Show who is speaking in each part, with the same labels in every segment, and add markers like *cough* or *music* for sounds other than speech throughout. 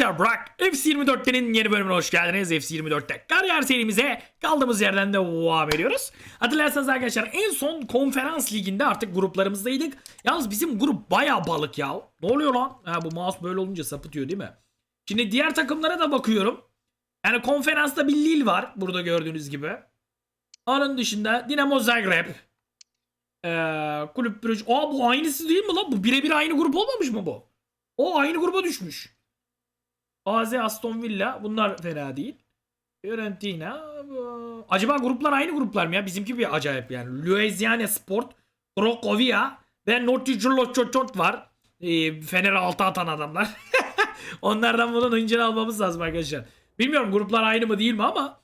Speaker 1: arkadaşlar Burak FC24'tenin yeni bölümüne hoş geldiniz. FC24'te kariyer serimize kaldığımız yerden devam ediyoruz. Hatırlarsanız arkadaşlar en son konferans liginde artık gruplarımızdaydık. Yalnız bizim grup baya balık ya. Ne oluyor lan? Ha, bu mouse böyle olunca sapıtıyor değil mi? Şimdi diğer takımlara da bakıyorum. Yani konferansta bir Lille var burada gördüğünüz gibi. Onun dışında Dinamo Zagreb. Ee, Kulüp Brüj. Aa bu aynısı değil mi lan? Bu birebir aynı grup olmamış mı bu? O aynı gruba düşmüş. AZ Aston Villa bunlar fena değil. Fiorentina. Acaba gruplar aynı gruplar mı ya? Bizimki bir acayip yani. Louisiana Sport, Crocovia ve Norwich Lochot var. Ee, Fener'e altı atan adamlar. *laughs* Onlardan bunun oyuncunu almamız lazım arkadaşlar. Bilmiyorum gruplar aynı mı değil mi ama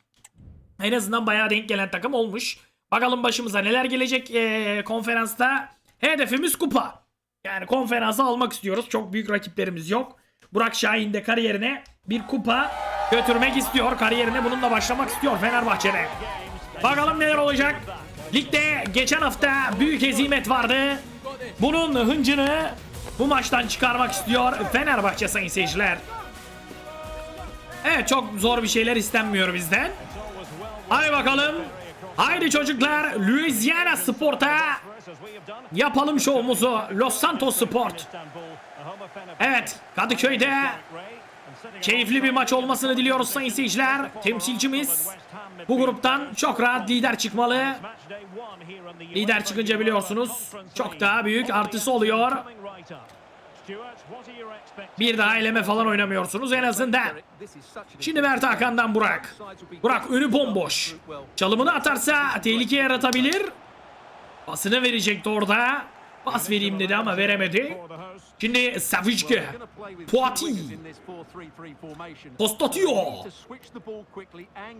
Speaker 1: en azından bayağı denk gelen takım olmuş. Bakalım başımıza neler gelecek ee, konferansta. Hedefimiz kupa. Yani konferansı almak istiyoruz. Çok büyük rakiplerimiz yok. Burak Şahin de kariyerine bir kupa götürmek istiyor. Kariyerine bununla başlamak istiyor Fenerbahçe'de. Bakalım neler olacak. Ligde geçen hafta büyük hezimet vardı. Bunun hıncını bu maçtan çıkarmak istiyor Fenerbahçe sayın seyirciler. Evet çok zor bir şeyler istenmiyor bizden. Hadi bakalım. Haydi çocuklar Louisiana Sport'a yapalım şovumuzu. Los Santos Sport. Evet Kadıköy'de keyifli bir maç olmasını diliyoruz sayın seyirciler. Temsilcimiz bu gruptan çok rahat lider çıkmalı. Lider çıkınca biliyorsunuz çok daha büyük artısı oluyor. Bir daha eleme falan oynamıyorsunuz en azından. Şimdi Mert Hakan'dan Burak. Burak önü bomboş. Çalımını atarsa tehlike yaratabilir. Pasını verecekti orada. Pas vereyim dedi ama veremedi. Şimdi Savicki. Poati. Postatio.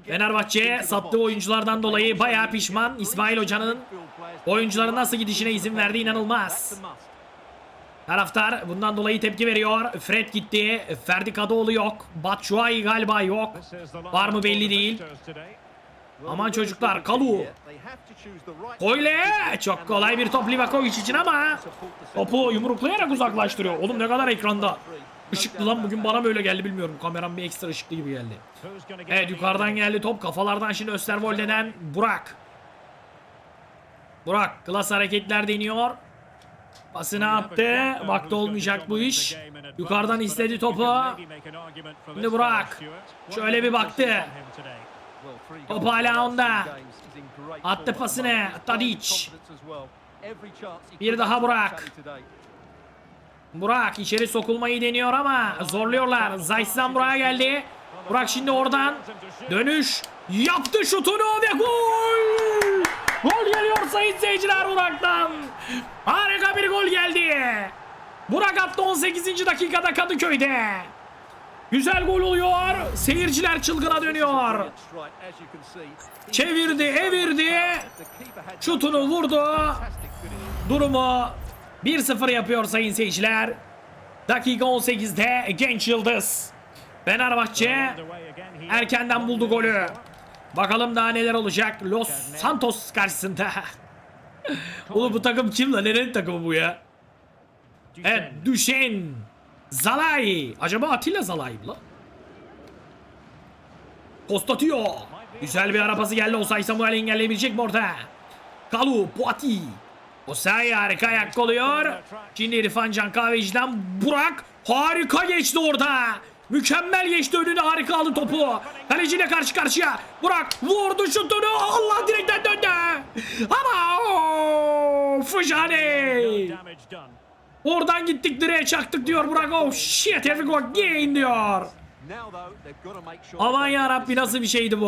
Speaker 1: Fenerbahçe sattığı oyunculardan dolayı bayağı pişman. İsmail Hoca'nın oyuncuların nasıl gidişine izin verdi inanılmaz. Taraftar bundan dolayı tepki veriyor. Fred gitti. Ferdi Kadıoğlu yok. Batshuayi galiba yok. Var mı belli değil. Aman çocuklar Kalu. Koyle. Çok kolay bir top Livakovic için ama topu yumruklayarak uzaklaştırıyor. Oğlum ne kadar ekranda. Işıklı lan bugün bana böyle geldi bilmiyorum. Kameram bir ekstra ışıklı gibi geldi. Evet yukarıdan geldi top. Kafalardan şimdi Österwolde'den Burak. Burak klas hareketler deniyor. Pasını attı. Vakti olmayacak bu iş. Yukarıdan istedi topu. Şimdi Burak. Şöyle bir baktı. Top hala onda. Attı pasını. Tadic. Bir daha Burak. Burak içeri sokulmayı deniyor ama zorluyorlar. Zayt'dan Burak'a geldi. Burak şimdi oradan dönüş yaptı şutunu ve gol! Gol geliyor sayın seyirciler Burak'tan. Harika bir gol geldi. Burak attı 18. dakikada Kadıköy'de. Güzel gol oluyor. Seyirciler çılgına dönüyor. Çevirdi, evirdi. Şutunu vurdu. Durumu 1-0 yapıyor sayın seyirciler. Dakika 18'de genç yıldız. Fenerbahçe erkenden buldu golü. Bakalım daha neler olacak Los Santos karşısında. *laughs* Oğlum bu takım kim lan? Nerenin takımı bu ya? Evet Düşen. Zalay. Acaba Atilla Zalay mı lan? Postatio. Güzel bir arapası geldi. Osay Samuel engelleyebilecek mi orada? Kalu, Poati. Osay harika ayak oluyor. Şimdi İrfan Can Kahveci'den Burak harika geçti orada. Mükemmel geçti önüne harika aldı topu. Kaleciyle karşı karşıya. Burak vurdu şutunu. Allah direkten döndü. Ama o Fujane. Oradan gittik direğe çaktık diyor Burak. Oh shit here we go again diyor. Aman ya Rabbi nasıl bir şeydi bu?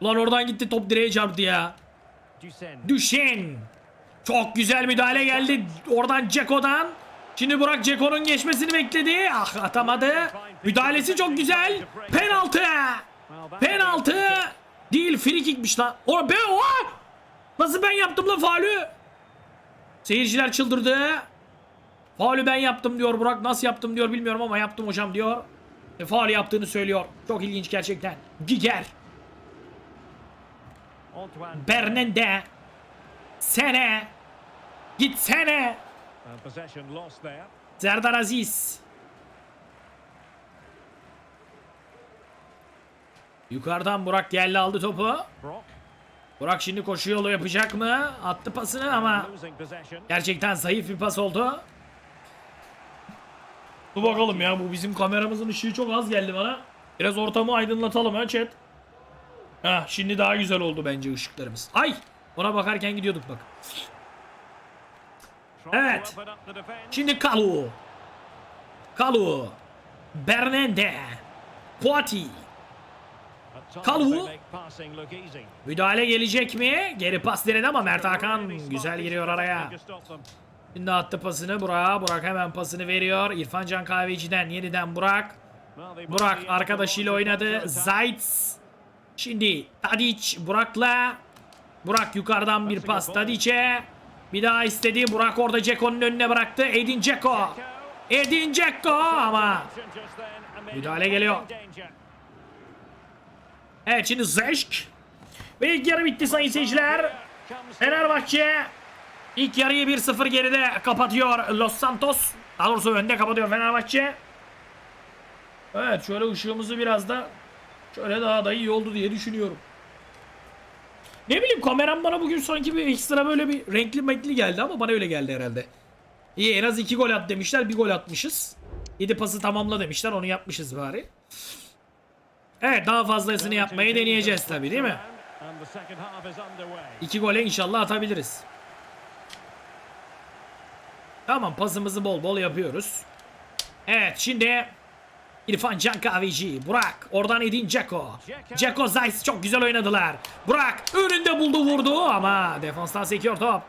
Speaker 1: Ulan oradan gitti top direğe çarptı ya. Düşen. Çok güzel müdahale geldi oradan Ceko'dan. Şimdi Burak Ceko'nun geçmesini bekledi. Ah atamadı. Müdahalesi çok güzel. Penaltı. Penaltı. Değil free kickmiş lan. O be o. Nasıl ben yaptım lan faulü? Seyirciler çıldırdı. Faulü ben yaptım diyor Burak. Nasıl yaptım diyor bilmiyorum ama yaptım hocam diyor. E, faul yaptığını söylüyor. Çok ilginç gerçekten. Giger. Bernende. Sene. Gitsene. Serdar Aziz. Yukarıdan Burak geldi aldı topu.
Speaker 2: Brock.
Speaker 1: Burak şimdi koşu yolu yapacak mı? Attı pasını ama gerçekten zayıf bir pas oldu. Dur bakalım ya bu bizim kameramızın ışığı çok az geldi bana. Biraz ortamı aydınlatalım ha chat. Ha şimdi daha güzel oldu bence ışıklarımız. Ay ona bakarken gidiyorduk bak. Evet. Şimdi Kalu. Kalu. Bernende. Poati.
Speaker 2: Easy.
Speaker 1: Müdahale gelecek mi? Geri pas denedi ama Mert Hakan güzel giriyor araya. Şimdi attı pasını Burak'a. Burak hemen pasını veriyor. İrfan Can Kahveci'den yeniden Burak. Burak arkadaşıyla oynadı. Zaitz. Şimdi Tadic Burak'la. Burak yukarıdan bir pas Tadic'e. Bir daha istedi. Burak orada Ceko'nun önüne bıraktı. Edin Ceko. Edin Ceko ama. Müdahale geliyor. Evet şimdi Zeşk. Ve ilk yarı bitti sayın seyirciler. Fenerbahçe ilk yarıyı 1-0 geride kapatıyor Los Santos. Daha doğrusu önde kapatıyor Fenerbahçe. Evet şöyle ışığımızı biraz da şöyle daha da iyi oldu diye düşünüyorum. Ne bileyim kameram bana bugün sanki bir ekstra böyle bir renkli renkli geldi ama bana öyle geldi herhalde. İyi en az 2 gol at demişler bir gol atmışız. 7 pası tamamla demişler onu yapmışız bari. Evet daha fazlasını yapmayı deneyeceğiz tabi değil mi? İki gole inşallah atabiliriz. Tamam pasımızı bol bol yapıyoruz. Evet şimdi İrfan Can Burak, oradan Edin Dzeko. Dzeko Zayt çok güzel oynadılar. Burak önünde buldu vurdu ama defanstan sekiyor top.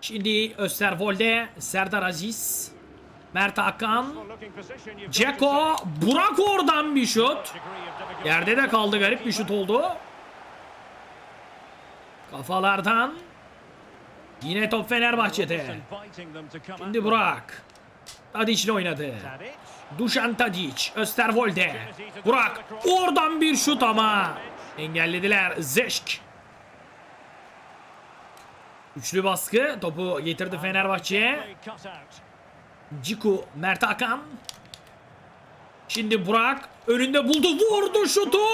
Speaker 1: Şimdi Österwolde, Serdar Aziz, Mert Hakan, Dzeko, Burak oradan bir şut. Yerde de kaldı garip bir şut oldu. Kafalardan. Yine top Fenerbahçe'de. Şimdi Burak. Tadic'le oynadı.
Speaker 2: them. Tadic.
Speaker 1: Dušan Tadic. Österwolde. Burak. Oradan bir şut ama. Engellediler. Zeşk. Üçlü baskı. Topu getirdi Fenerbahçe'ye. Ciku Mert Hakan. Şimdi Burak önünde buldu vurdu şutu. *laughs*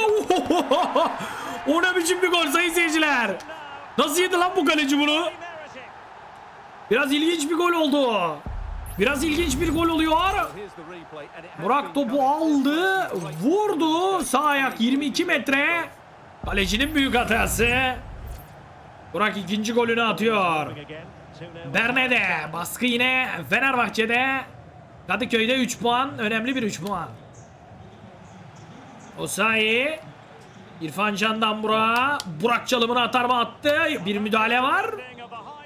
Speaker 1: o ne biçim bir gol sayın seyirciler. Nasıl yedi lan bu kaleci bunu? Biraz ilginç bir gol oldu. Biraz ilginç bir gol oluyor. Burak topu aldı, vurdu. Sağ ayak 22 metre. Kalecinin büyük hatası. Burak ikinci golünü atıyor.
Speaker 2: Again. 2-0.
Speaker 1: Bernede baskı yine Fenerbahçe'de. Kadıköy'de 3 puan. Önemli bir 3 puan. Osayi. İrfan Can'dan Burak'a. Burak çalımını atar mı attı. Bir müdahale var.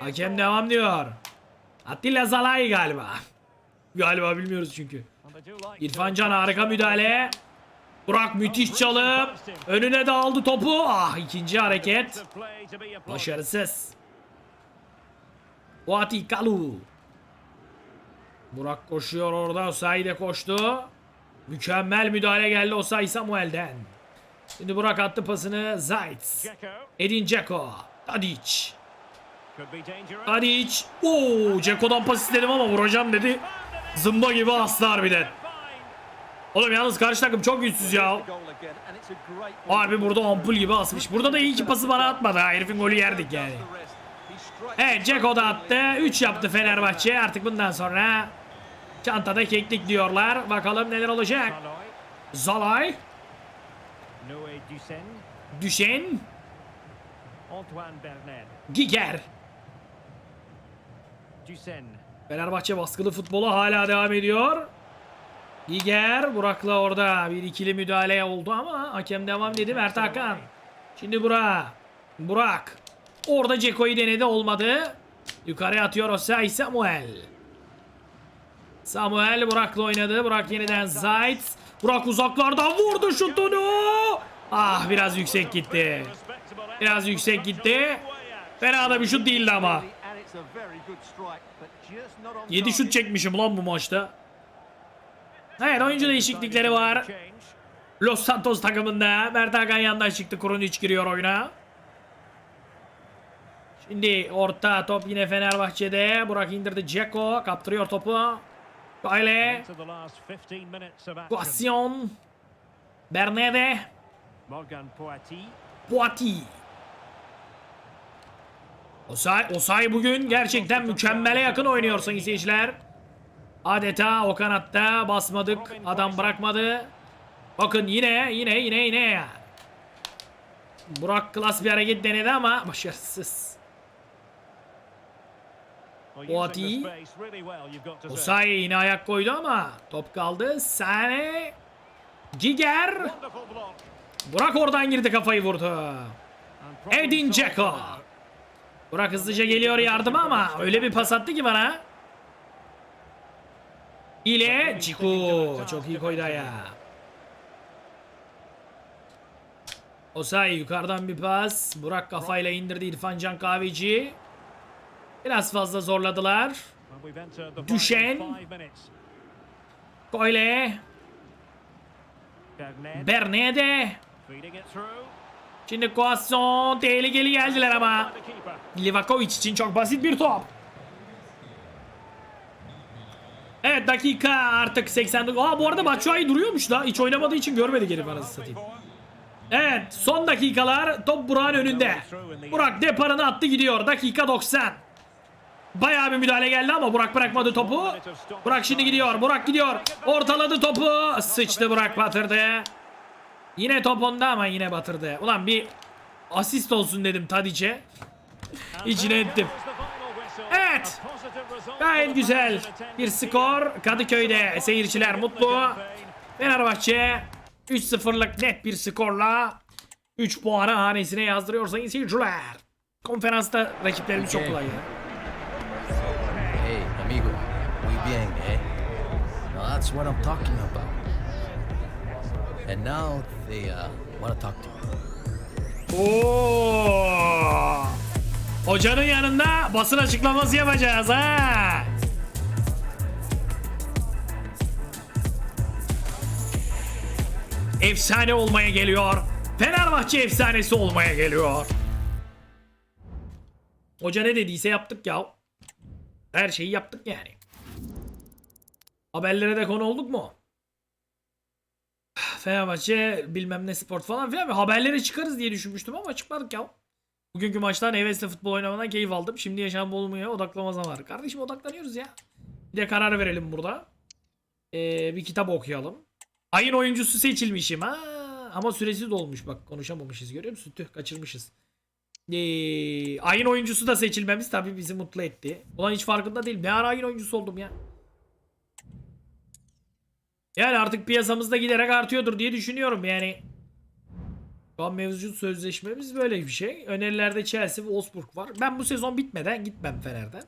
Speaker 1: Hakem devam diyor. Atilla Zalai galiba. Galiba bilmiyoruz çünkü. İrfan Can harika müdahale. Burak müthiş çalım. Önüne de aldı topu. Ah ikinci hareket. Başarısız. Fuati Kalu. Burak koşuyor orada. Osayi de koştu. Mükemmel müdahale geldi Osayi Samuel'den. Şimdi Burak attı pasını. Zayt. Edin Dzeko. Tadic. Tadic. Oo, Dzeko'dan pas istedim ama vuracağım dedi. Zımba gibi astı harbiden.
Speaker 2: Fine.
Speaker 1: Oğlum yalnız karşı takım çok güçsüz ya. Harbi burada ampul gibi asmış. Burada da iyi ki pası bana atmadı. ha. Herifin golü yerdik yani. Evet Ceko da attı. 3 yaptı Fenerbahçe. Artık bundan sonra çantada keklik diyorlar. Bakalım neler olacak. Zalay. Düşen. Giger. Fenerbahçe baskılı futbolu hala devam ediyor. Giger Burak'la orada bir ikili müdahale oldu ama hakem devam dedi Mert Hakan. Şimdi Burak. Burak. Orada Ceko'yu denedi olmadı. Yukarı atıyor Osay Samuel. Samuel Burak'la oynadı. Burak yeniden Zayt. Burak uzaklardan vurdu şutunu. Ah biraz yüksek gitti. Biraz yüksek gitti. Fena da bir şut değildi ama. 7 şut çekmişim lan bu maçta. Evet oyuncu değişiklikleri var. Los Santos takımında. Mert Hakan yandan çıktı. Krunic giriyor oyuna. Şimdi orta top yine Fenerbahçe'de. Burak indirdi. Ceko kaptırıyor topu. Kyle.
Speaker 2: Into the last 15 minutes of action.
Speaker 1: Guasyon. Bernede.
Speaker 2: Morgan Poati.
Speaker 1: Boati. Osay, Osay bugün gerçekten mükemmele yakın oynuyor sayın seyirciler. Adeta o kanatta basmadık. Adam bırakmadı. Bakın yine yine yine yine. Burak klas bir hareket denedi ama başarısız.
Speaker 2: Well,
Speaker 1: Poati.
Speaker 2: using the space really well, you've got to say.
Speaker 1: Osay yine ayak koydu ama top kaldı. Sane. Giger. Burak oradan girdi kafayı vurdu. Edin Dzeko. Burak hızlıca geliyor yardıma ama öyle bir pas attı ki bana. İle Ciku. Çok iyi koydu ayağı. Osay yukarıdan bir pas. Burak kafayla indirdi İrfan Can Kahveci. Biraz fazla zorladılar. Düşen. Koyle. Bernede. Şimdi Koasson. Tehlikeli geldiler ama. Livakovic için çok basit bir top. Evet dakika artık 89. Aa bu arada Batshuayi duruyormuş da. Hiç oynamadığı için görmedik herif anasını satayım. Evet son dakikalar top Burak'ın önünde. Burak deparını attı gidiyor. Dakika 90. Bayağı bir müdahale geldi ama Burak bırakmadı topu. Burak şimdi gidiyor. Burak gidiyor. Ortaladı topu. Sıçtı Burak batırdı. Yine top onda ama yine batırdı. Ulan bir asist olsun dedim Tadic'e. İçine ettim. Evet. Gayet güzel. Bir skor. Kadıköy'de seyirciler mutlu. Fenerbahçe 3-0'lık net bir skorla 3 puanı hanesine yazdırıyor sayın seyirciler. Konferansta rakiplerimiz çok kolay ya.
Speaker 3: That's what I'm talking about. And now they uh, want to talk to me.
Speaker 1: Oo! Hocanın yanında basın açıklaması yapacağız ha. Efsane olmaya geliyor. Fenerbahçe efsanesi olmaya geliyor. Hoca ne dediyse yaptık ya. Her şeyi yaptık yani. Haberlere de konu olduk mu? Fenerbahçe bilmem ne spor falan filan haberlere çıkarız diye düşünmüştüm ama çıkmadık ya. Bugünkü maçtan hevesle futbol oynamadan keyif aldım. Şimdi yaşam olmaya odaklama zamanı. Kardeşim odaklanıyoruz ya. Bir de karar verelim burada. Ee, bir kitap okuyalım. Ayın oyuncusu seçilmişim. Ha, ama süresi dolmuş bak konuşamamışız görüyor musun? Tüh kaçırmışız. Ee, ayın oyuncusu da seçilmemiz tabii bizi mutlu etti. Ulan hiç farkında değil. Ne ara ayın oyuncusu oldum ya. Yani artık piyasamızda giderek artıyordur diye düşünüyorum yani. Şu an mevcut sözleşmemiz böyle bir şey. Önerilerde Chelsea ve Wolfsburg var. Ben bu sezon bitmeden gitmem Fener'den.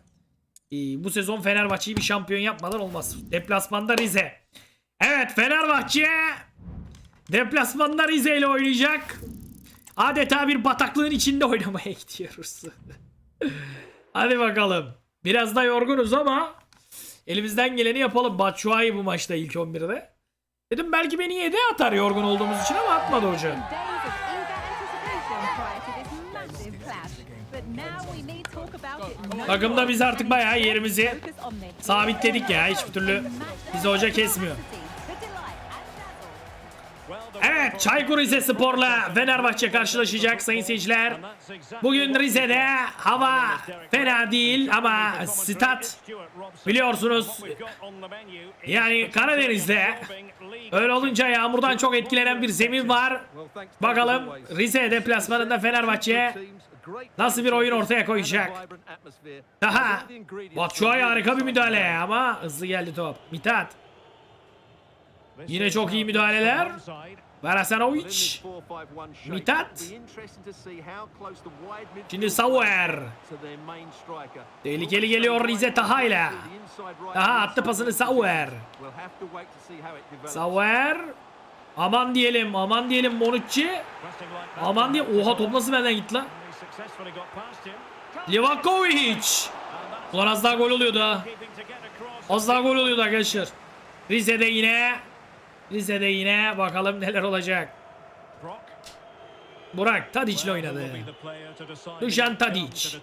Speaker 1: Ee, bu sezon Fenerbahçe'yi bir şampiyon yapmadan olmaz. Deplasmanda Rize. Evet Fenerbahçe deplasmanda Rize ile oynayacak. Adeta bir bataklığın içinde oynamaya *laughs* gidiyoruz. Hadi bakalım. Biraz da yorgunuz ama elimizden geleni yapalım. Batshuayi bu maçta ilk 11'de. Dedim belki beni yedi atar yorgun olduğumuz için ama atmadı hoca. Takımda biz artık bayağı yerimizi sabitledik ya. Hiçbir türlü bizi hoca kesmiyor. Evet Çaykur Rizespor'la Fenerbahçe karşılaşacak sayın seyirciler. Bugün Rize'de hava fena değil ama stat biliyorsunuz yani Karadeniz'de öyle olunca yağmurdan çok etkilenen bir zemin var. Bakalım Rize deplasmanında Fenerbahçe nasıl bir oyun ortaya koyacak? Daha Batshuayi harika bir müdahale ama hızlı geldi top. Mithat. Yine çok iyi müdahaleler. Varasanovic. Mithat. Şimdi Sauer. Tehlikeli geliyor Rize Taha ile. Taha attı pasını Sauer. Sauer. Aman diyelim aman diyelim Bonucci. Aman diye oha top nasıl benden gitti lan? Livakovic. Ulan az daha gol oluyordu ha. Az daha gol oluyordu arkadaşlar. Rize'de yine. Rize'de yine bakalım neler olacak. Burak Tadic ile oynadı. Dušan Tadic.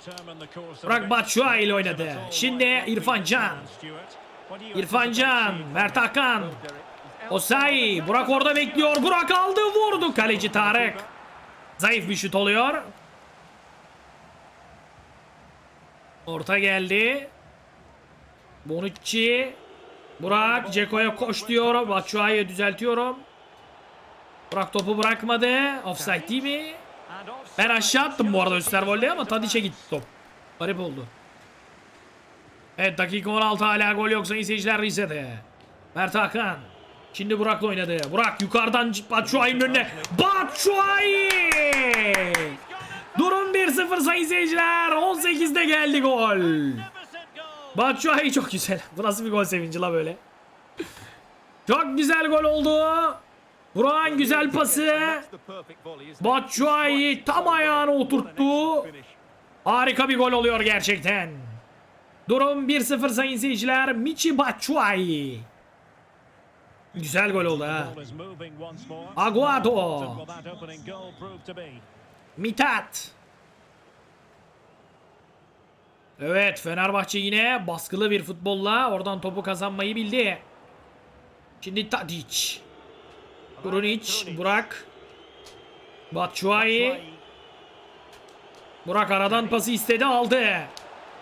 Speaker 1: Burak Batshuayi ile oynadı. Şimdi İrfan Can. İrfan Can, Mert Hakan. Osayi. Burak orada bekliyor. Burak aldı vurdu. Kaleci Tarık. Zayıf bir şut oluyor. Orta geldi. Bonucci. Burak Ceko'ya koş diyorum. Batshuayi'ye düzeltiyorum. Burak topu bırakmadı. Offside değil mi? Ben aşağı attım bu arada Österwold'e ama Tadiç'e gitti top. Garip oldu. Evet dakika 16 hala gol yok sayın seyirciler Rize'de. Mert Hakan. Şimdi Burak'la oynadı. Burak yukarıdan Batshuayi'nin önüne. Batshuayi! Durum 1-0 sayın seyirciler. 18'de geldi gol. Batshuayi çok güzel. Bu nasıl bir gol sevinci la böyle. Çok güzel gol oldu. Burak'ın güzel pası. Batshuayi tam ayağına oturttu. Harika bir gol oluyor gerçekten. Durum 1-0 sayın seyirciler. Michi Batshuayi. Güzel gol oldu ha. Aguado. Mitat. Evet Fenerbahçe yine baskılı bir futbolla oradan topu kazanmayı bildi. Şimdi Tadic. Krunic, Burak. Batshuayi. Burak aradan pası istedi aldı.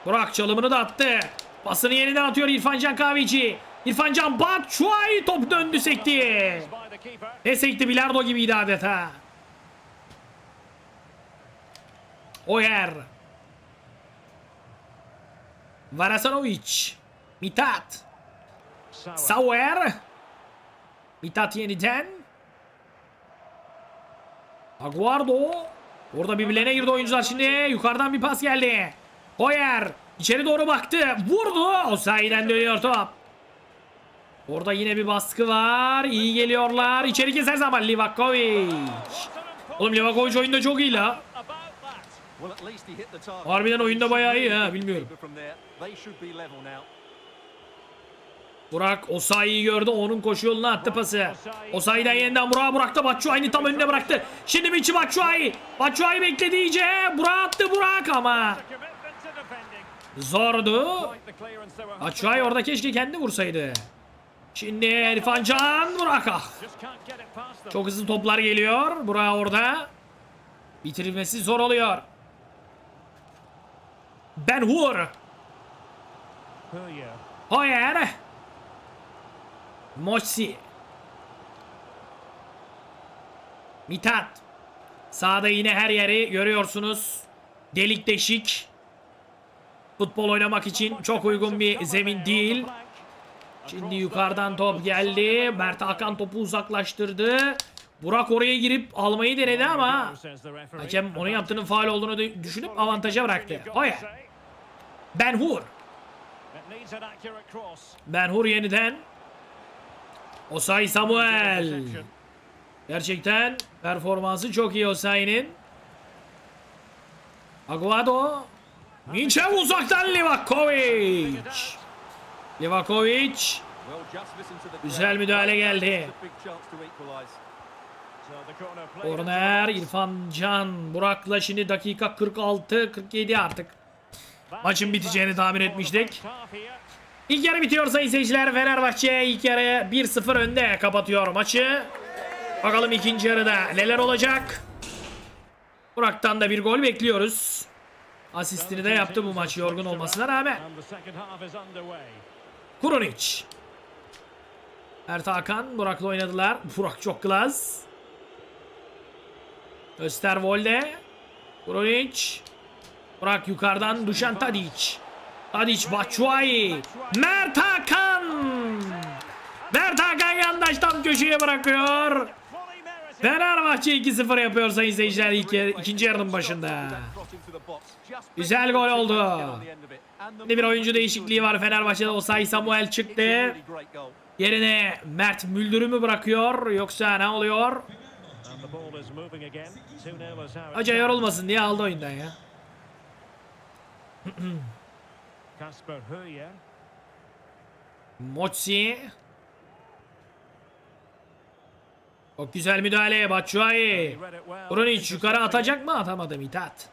Speaker 1: Burak çalımını da attı. Pasını yeniden atıyor İrfan Can Kahveci. İrfan Can Batshuayi top döndü sekti. Ne sekti bilardo gibiydi adeta. Oyer. Varasanovic. Mitat.
Speaker 2: Sauer.
Speaker 1: Mitat yeniden. Aguardo. Orada birbirlerine girdi oyuncular şimdi. Yukarıdan bir pas geldi. Hoyer. içeri doğru baktı. Vurdu. O sahiden dönüyor top. Orada yine bir baskı var. İyi geliyorlar. İçeri keser zaman Livakovic. Oğlum Livakovic oyunda çok iyi la. Harbiden oyunda bayağı iyi ha bilmiyorum. Burak Osayi'yi gördü onun koşu yoluna attı pası. Osayi'den yeniden Burak'a bıraktı. Batshuayi'ni tam önüne bıraktı. Şimdi Michi Batshuayi. Batshuayi bekledi iyice. Burak attı Burak ama. Zordu. Batshuayi orada keşke kendi vursaydı. Şimdi İrfan Can Burak ah. Çok hızlı toplar geliyor. Burak orada. Bitirilmesi zor oluyor. Ben Hur. Hoyer. Moçsi. Mitat. Sağda yine her yeri görüyorsunuz. Delik deşik. Futbol oynamak için çok uygun bir zemin değil. Şimdi yukarıdan top geldi. Mert Hakan topu uzaklaştırdı. Burak oraya girip almayı denedi ama hakem onun yaptığının faal olduğunu dü- düşünüp avantaja bıraktı. Hoyer. Ben Hur. Ben Hur yeniden. Osay Samuel. Gerçekten performansı çok iyi Osay'nin. Aguado. Minçe uzaktan Livakovic. Livakovic. Güzel müdahale geldi. Korner İrfan Can. Burak'la şimdi dakika 46-47 artık. Maçın biteceğini tahmin etmiştik. İlk yarı bitiyor sayın seyirciler. Fenerbahçe ilk yarı 1-0 önde kapatıyor maçı. Bakalım ikinci yarıda neler olacak. Burak'tan da bir gol bekliyoruz. Asistini de yaptı bu maç yorgun olmasına rağmen. Kurunic. Mert Hakan Burak'la oynadılar. *laughs* Burak çok klas. Österwolde. Kurunic. Burak yukarıdan Dušan Tadic. Tadic Batshuayi. Mert Hakan. Mert Hakan yandaş tam köşeye bırakıyor. Fenerbahçe 2-0 yapıyor sayın seyirciler ilk ikinci yarının başında. Güzel gol oldu. Şimdi bir oyuncu değişikliği var Fenerbahçe'de. Osay Samuel çıktı. Yerine Mert Müldür'ü mü bırakıyor yoksa ne oluyor?
Speaker 2: And the ball is moving again. 2-0 is how it
Speaker 1: Hoca yorulmasın diye aldı oyundan ya.
Speaker 2: Kasper Hurrier.
Speaker 1: Moçsi. Çok güzel müdahale Batshuayi. Krunic yukarı atacak mı? Atamadı Mithat.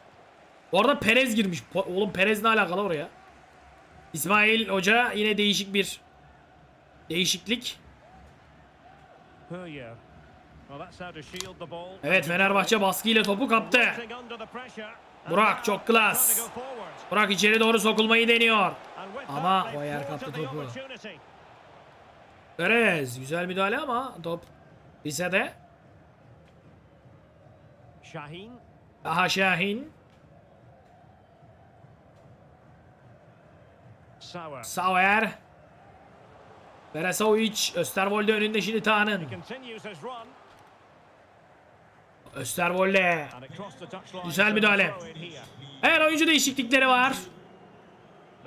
Speaker 1: Bu arada Perez girmiş. Oğlum Perez ne alakalı oraya? İsmail Hoca yine değişik bir değişiklik. Evet Fenerbahçe baskıyla topu kaptı. Burak, çok klas. Burak içeri doğru sokulmayı deniyor. Ama
Speaker 2: that,
Speaker 1: o
Speaker 2: they've
Speaker 1: yer kaptı topu. Perez güzel müdahale ama top Rize'de.
Speaker 2: Şahin.
Speaker 1: Aha Şahin.
Speaker 2: Sauer.
Speaker 1: Sauer. Beresovic. Österwolde önünde şimdi Taha'nın.
Speaker 2: Continues his run.
Speaker 1: Österwolde.
Speaker 2: And it crossed the touchline.
Speaker 1: Güzel müdahale. Her oyuncu değişiklikleri var.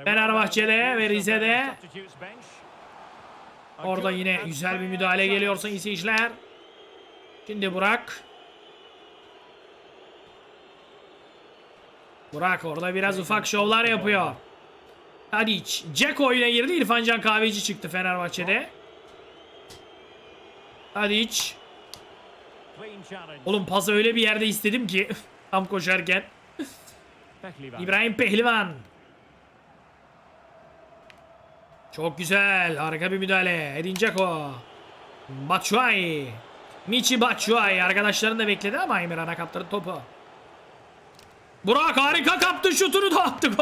Speaker 1: Fenerbahçe'de ve Rize'de. Orada yine güzel bir müdahale geliyor sayın seyirciler. Şimdi Burak. Burak orada biraz ufak şovlar yapıyor. Tadic. Jack oyuna girdi. İrfan Can Kahveci çıktı Fenerbahçe'de. Tadic. Oğlum pası öyle bir yerde istedim ki. Tam koşarken. İbrahim Pehlivan. Çok güzel. Harika bir müdahale. Edin Dzeko. Batshuayi. Michi Batshuayi. Arkadaşların da bekledi ama Emirhan'a kaptırdı topu. Burak harika kaptı şutunu da attı. *laughs*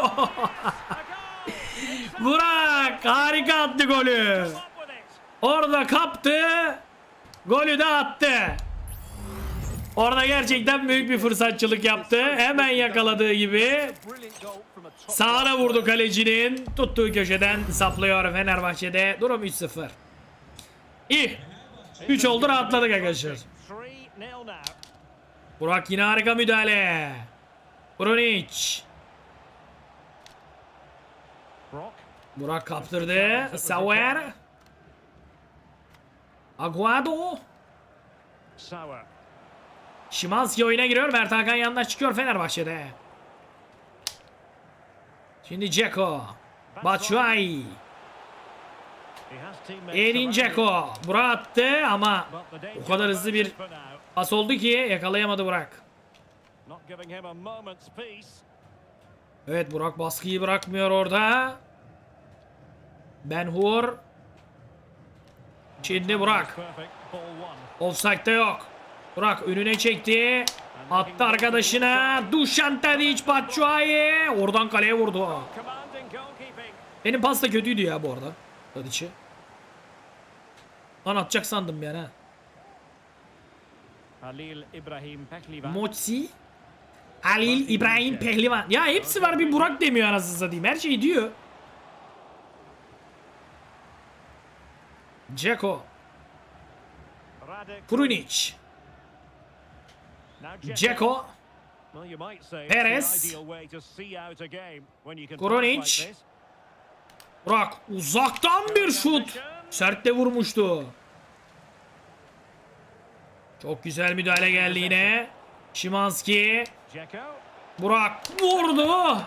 Speaker 1: Burak harika attı golü. Orada kaptı. Golü de attı. Orada gerçekten büyük bir fırsatçılık yaptı. Hemen yakaladığı gibi sağına vurdu kalecinin. Tuttuğu köşeden saplıyor Fenerbahçe'de. Durum 3-0. İyi. 3 oldu rahatladık arkadaşlar.
Speaker 2: 3-0 now.
Speaker 1: Burak yine harika müdahale. Brunic. Burak kaptırdı. Sauer. Aguado.
Speaker 2: Sauer.
Speaker 1: Şimanski oyuna giriyor. Mert Hakan yandan çıkıyor Fenerbahçe'de. Şimdi Ceko. Batshuayi. Edin Ceko. Burak attı ama o kadar hızlı bir pas oldu ki yakalayamadı Burak. Evet Burak baskıyı bırakmıyor orada. Ben Hur. Şimdi Burak. Offside'da yok. Burak önüne çekti. Attı arkadaşına. Dušan Tadić Batshuayi. Oradan kaleye vurdu. Benim pas da kötüydü ya bu arada. Tadić'i. Lan atacak sandım yani ha.
Speaker 2: Halil Ibrahim Pehlivan.
Speaker 1: Moçi. Halil İbrahim Pehlivan. Ya hepsi var bir Burak demiyor anasını satayım. Her şeyi diyor. Ceko. Krunic. Ceko. Perez.
Speaker 2: this.
Speaker 1: Burak uzaktan bir şut. Sert de vurmuştu. Çok güzel müdahale geldi yine. Şimanski. Burak vurdu.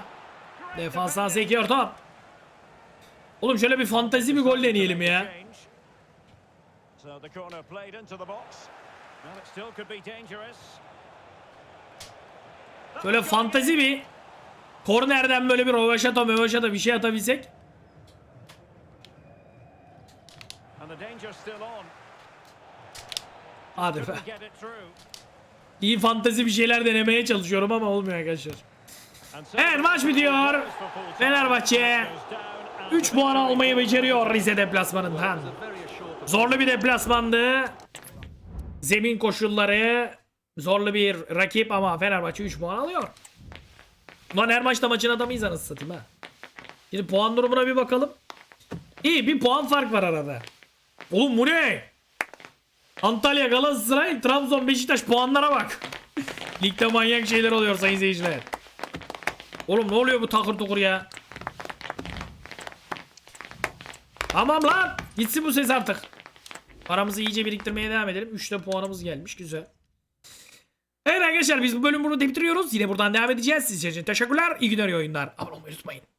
Speaker 1: Defanstan sekiyor top. Oğlum şöyle bir fantazi bir gol deneyelim ya.
Speaker 2: So the corner played into the box. Well, it still could be dangerous.
Speaker 1: Şöyle fantazi bir kornerden böyle bir rovaşata mövaşata bir şey atabilsek. Hadi be. İyi fantazi bir şeyler denemeye çalışıyorum ama olmuyor arkadaşlar. Evet maç bitiyor. Fenerbahçe 3 puan almayı beceriyor Rize deplasmanından. Zorlu bir deplasmandı. Zemin koşulları zorlu bir rakip ama Fenerbahçe 3 puan alıyor. Ulan her maçta maçın adamıyız anasını satayım ha. Şimdi puan durumuna bir bakalım. İyi bir puan fark var arada. Oğlum bu ne? Antalya, Galatasaray, Trabzon, Beşiktaş puanlara bak. *laughs* Ligde manyak şeyler oluyor sayın seyirciler. Oğlum ne oluyor bu takır tukur ya? Tamam lan. Gitsin bu ses artık. Paramızı iyice biriktirmeye devam edelim. 3'te puanımız gelmiş. Güzel. Evet arkadaşlar biz bu bölümü burada bitiriyoruz. Yine buradan devam edeceğiz. Sizce için teşekkürler. İyi günler iyi oyunlar. Abone olmayı unutmayın.